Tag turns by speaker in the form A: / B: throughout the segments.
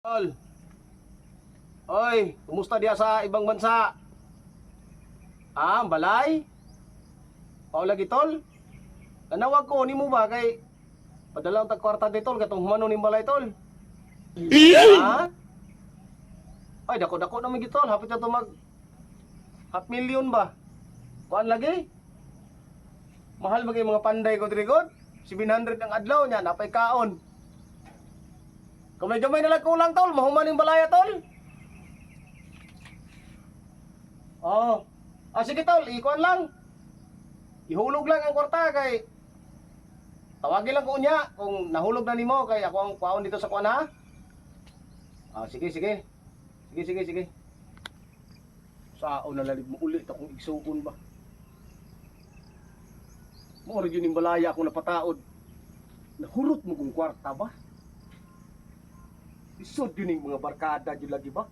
A: Tol. Oy, kumusta diya sa ibang bansa? Ah, balay? Pao lagi tol? Nanawag ko ni mo ba kay padala tag kwarta di tol katong humano ni balay tol. Ha? Ay, dako dako na mi gitol, hapit na to mag half million ba? Kuan lagi? Mahal ba kay mga panday ko trigod? 700 ang adlaw niya, napay kaon. Kamay-gamay na lang kulang tol, mahuman balaya tol. Oh. Ah, sige tol, ikuan lang. Ihulog lang ang kwarta kay Tawagin lang ko niya kung nahulog na nimo kay ako ang kuhaon dito sa kuan ha. Ah, sige sige. Sige sige sige. Sao na lalig mo ulit akong igsuon ba. Mo yun yung balaya ako napataod. Nahurot mo kong kwarta ba? Isod yun yung mga barkada yun lagi ba?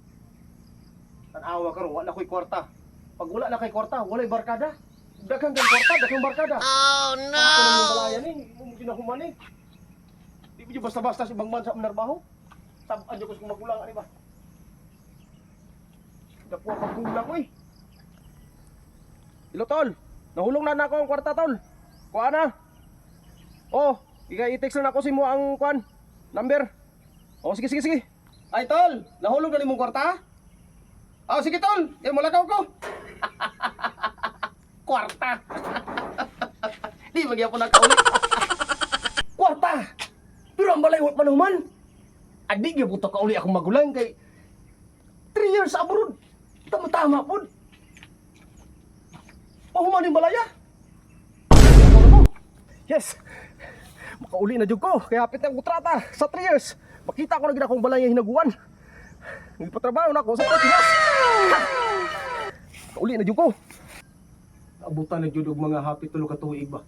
A: Tanawa ka ron, wala ko'y kwarta. Pag wala na kay kwarta, wala'y barkada. Daghang kang kwarta, daghang barkada.
B: Oh
A: Ako na yung balaya ni, mo ginahuman ni. Di ba basta-basta sa ibang bansa manarbaho? Taban ko sa magulang, ano ba? Dapo ang magulang, uy. Hello, tol. Nahulong na na ako ang kwarta, tol. Kuha na. Oh, ika i-text na ako si mo ang kuan. Number. Oh, sige, sige, sige. Ay, tol. Nahulog na ni mong kwarta? Oh, sige, tol. Eh, mulakaw ko. kwarta. Di magyan po nakaulit. kwarta. Pero ang balay, wala manuman. Adi, gyud po kauli akong magulang kay 3 years abroad. Tama-tama po. Pahuman yung balaya. Na. Yes. Makauli na jud ko. Kaya hapit ang kontrata sa 3 years. Makita ko na gina akong balaya hinaguan. Nagpatrabaho na ako sa Pilipinas. Makauli na jud ko. Abutan na jud mga hapit tulo ka tuig ba.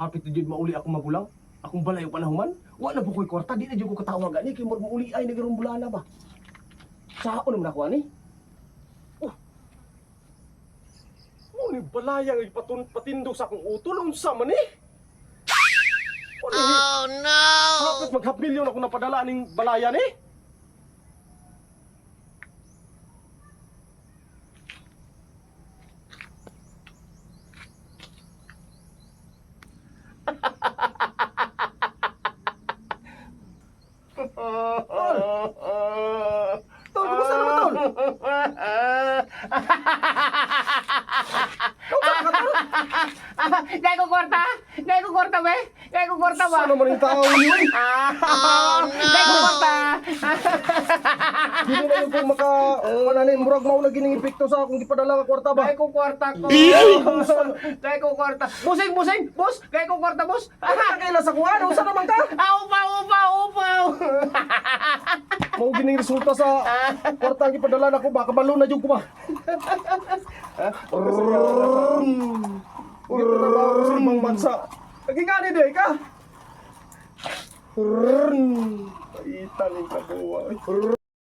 A: Hapit jud mauli ako magulang. Akong balay og panahuman. Wa na po ko'y kwarta, di na jud ko katawag ani kay murag mauli ay nagarong bulana ba. Sao naman ako ani? Oh. Mo ni balaya nga patun patindog sa akong utol unsa man ni? Ano Hapit mag half million ako napadala ning balaya ni. Tol, kumusta naman, Tol?
C: Gaya ko kwarta? Gaya ko kwarta ba? Gaya ko kwarta ba?
A: Saan naman yung tao ni?
C: Gaya ko kwarta?
A: Hindi na yung kung maka... Mananin, murag maula gining epekto sa akong gipadala ka kwarta ba?
C: Gaya ko kwarta ko. Gaya ko kwarta. Busing, busing, bus. Gaya ko kwarta, bus.
A: Kakaila sa kuha, ano sa naman ka?
C: Ah,
A: Gining resulta sa kwarta ang gipadala na ko ba? Kabalo na yung kuma. Gitrabaho ko sa ibang bansa. Nagingani di ka? Paitan yung kabuwa.